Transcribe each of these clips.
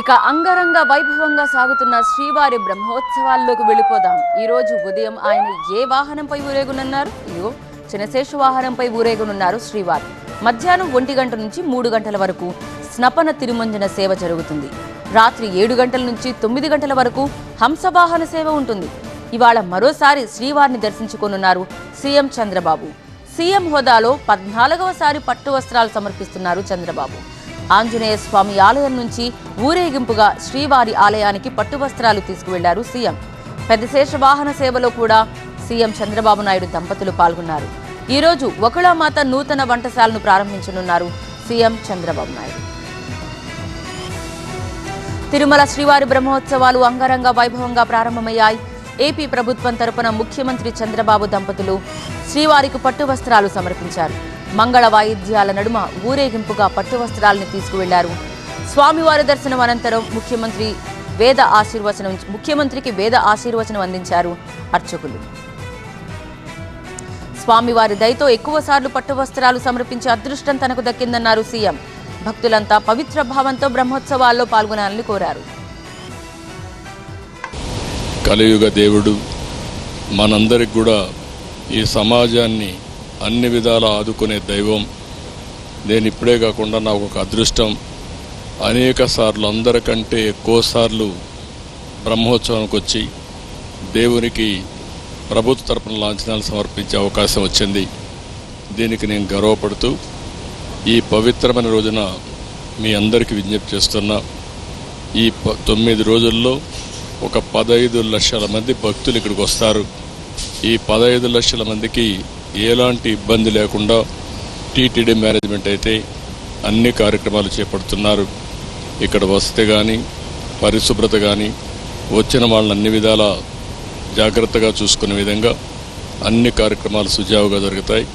ఇక అంగరంగ వైభవంగా సాగుతున్న శ్రీవారి బ్రహ్మోత్సవాల్లోకి వెళ్ళిపోదాం. ఈ రోజు ఉదయం ఆయన ఏ వాహనంపై ఊరేగునున్నారు? ఇదిగో చినశేష వాహనంపై ఊరేగునున్నారు శ్రీవారి. మధ్యాహ్నం ఒంటి గంట నుంచి మూడు గంటల వరకు స్నపన తిరుమంజన సేవ జరుగుతుంది. రాత్రి ఏడు గంటల నుంచి తొమ్మిది గంటల వరకు హంసవాహన సేవ ఉంటుంది. ఇవాళ మరోసారి శ్రీవారిని దర్శించుకోనున్నారు సీఎం చంద్రబాబు. సీఎం హోదాలో పద్నాలుగవసారి పట్టు వస్త్రాలు సమర్పిస్తున్నారు చంద్రబాబు. ఆంజనేయ స్వామి ఆలయం నుంచి ఊరేగింపుగా శ్రీవారి ఆలయానికి పట్టు వస్త్రాలు తీసుకువెళ్ళారు సీఎం. పెద్దశేష వాహన సేవలో కూడా సీఎం చంద్రబాబు నాయుడు దంపతులు పాల్గొన్నారు. ఈ రోజు వకుళామాత నూతన వంటశాలను ప్రారంభించనున్నారు సీఎం చంద్రబాబు నాయుడు. తిరుమల శ్రీవారి బ్రహ్మోత్సవాలు అంగరంగ వైభవంగా ప్రారంభమయ్యాయి. ఏపీ ప్రభుత్వం తరపున ముఖ్యమంత్రి చంద్రబాబు దంపతులు శ్రీవారికి పట్టు వస్త్రాలు సమర్పించారు. మంగళ వాయిద్యాల నడుమ ఊరేగింపుగా పట్టు వస్త్రాలను తీసుకువెళ్ళారు. స్వామివారి దర్శనం అనంతరం ముఖ్యమంత్రి వేద ఆశీర్వచనం ముఖ్యమంత్రికి వేద ఆశీర్వచనం అందించారు అర్చకులు. స్వామివారి దయతో ఎక్కువసార్లు పట్టు వస్త్రాలు సమర్పించే అదృష్టం తనకు దక్కిందన్నారు సీఎం. భక్తులంతా పవిత్ర భావంతో బ్రహ్మోత్సవాల్లో పాల్గొనాలని కోరారు. కలియుగ దేవుడు మనందరికి కూడా ఈ సమాజాన్ని అన్ని విధాల ఆదుకునే దైవం. నేను ఇప్పుడే కాకుండా నాకు ఒక అదృష్టం. అనేక సార్లు అందరికంటే ఎక్కువ సార్లు బ్రహ్మోత్సవానికి వచ్చి దేవునికి ప్రభుత్వ తరపున లాంఛనాలు సమర్పించే అవకాశం వచ్చింది. దీనికి నేను గర్వపడుతూ ఈ పవిత్రమైన రోజున మీ అందరికీ విజ్ఞప్తి చేస్తున్నా. ఈ ప తొమ్మిది రోజుల్లో ఒక పదహైదు లక్షల మంది భక్తులు ఇక్కడికి వస్తారు ఈ పదహైదు లక్షల మందికి ఎలాంటి ఇబ్బంది లేకుండా టీటీడీ మేనేజ్మెంట్ అయితే అన్ని కార్యక్రమాలు చేపడుతున్నారు. ఇక్కడ వసతి కానీ పరిశుభ్రత కానీ వచ్చిన వాళ్ళని అన్ని విధాల జాగ్రత్తగా చూసుకునే విధంగా అన్ని కార్యక్రమాలు సుజావుగా జరుగుతాయి.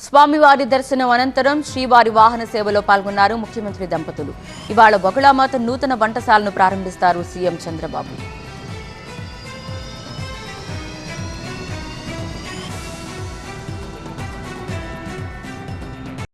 స్వామివారి దర్శనం అనంతరం శ్రీవారి వాహన సేవలో పాల్గొన్నారు ముఖ్యమంత్రి దంపతులు. ఇవాళ బొగళామాత నూతన వంటశాలను ప్రారంభిస్తారు సీఎం చంద్రబాబు.